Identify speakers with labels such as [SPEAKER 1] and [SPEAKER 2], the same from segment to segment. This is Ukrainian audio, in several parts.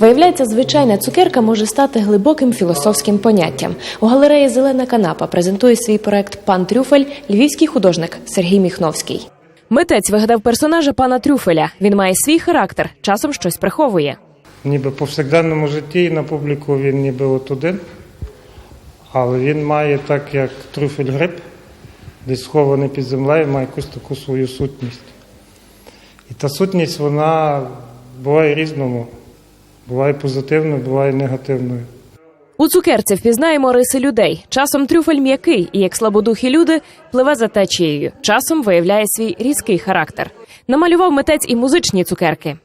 [SPEAKER 1] Виявляється, звичайна цукерка може стати глибоким філософським поняттям. У галереї Зелена канапа презентує свій проект Пан Трюфель львівський художник Сергій Міхновський. Митець вигадав персонажа пана Трюфеля. Він має свій характер, часом щось приховує.
[SPEAKER 2] Ніби в повсякденному житті на публіку він ніби от один, але він має так, як трюфель гриб, десь схований під землею, має якусь таку свою сутність. І та сутність, вона буває різному. Буває позитивною, буває негативною.
[SPEAKER 1] У цукерці впізнаємо риси людей. Часом трюфель м'який, і як слабодухі люди пливе за течією. Часом виявляє свій різкий характер. Намалював митець і музичні цукерки.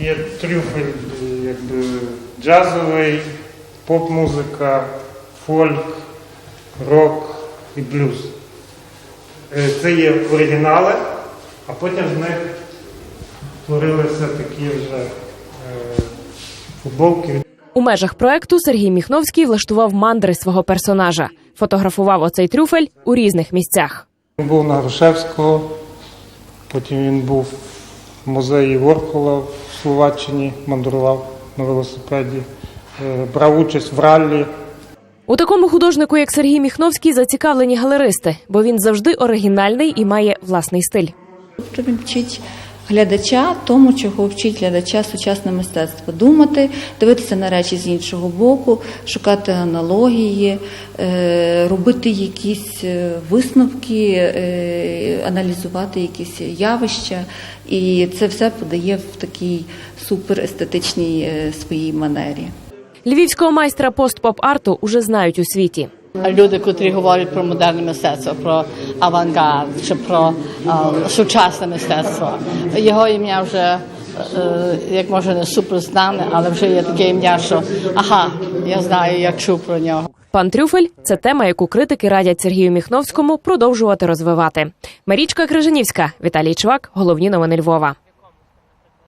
[SPEAKER 2] Є трюфель якби джазовий, поп-музика, фольк, рок і блюз. Е, Це є оригінали, а потім з них творилися такі вже е, футболки.
[SPEAKER 1] У межах проекту Сергій Міхновський влаштував мандри свого персонажа. Фотографував оцей трюфель у різних місцях.
[SPEAKER 2] Він був на Грушевського, потім він був в музеї Воркола в Словаччині, мандрував на велосипеді, е, брав участь в раллі.
[SPEAKER 1] У такому художнику, як Сергій Міхновський, зацікавлені галеристи, бо він завжди оригінальний і має власний стиль.
[SPEAKER 3] Тобто він вчить глядача тому, чого вчить глядача сучасне мистецтво. Думати, дивитися на речі з іншого боку, шукати аналогії, е, робити якісь е, висновки, е, аналізувати якісь явища. І це все подає в такій суперестетичній своїй манері.
[SPEAKER 1] Львівського майстра пост-поп-арту уже знають у світі.
[SPEAKER 4] Люди, котрі говорять про модерне мистецтво, про авангард чи про е, сучасне мистецтво. Його ім'я вже е, як може не суперзнане, але вже є таке ім'я, що ага, я знаю, я чув про нього.
[SPEAKER 1] Пан Трюфель це тема, яку критики радять Сергію Міхновському продовжувати розвивати. Марічка Крижанівська, Віталій Чвак, головні новини Львова.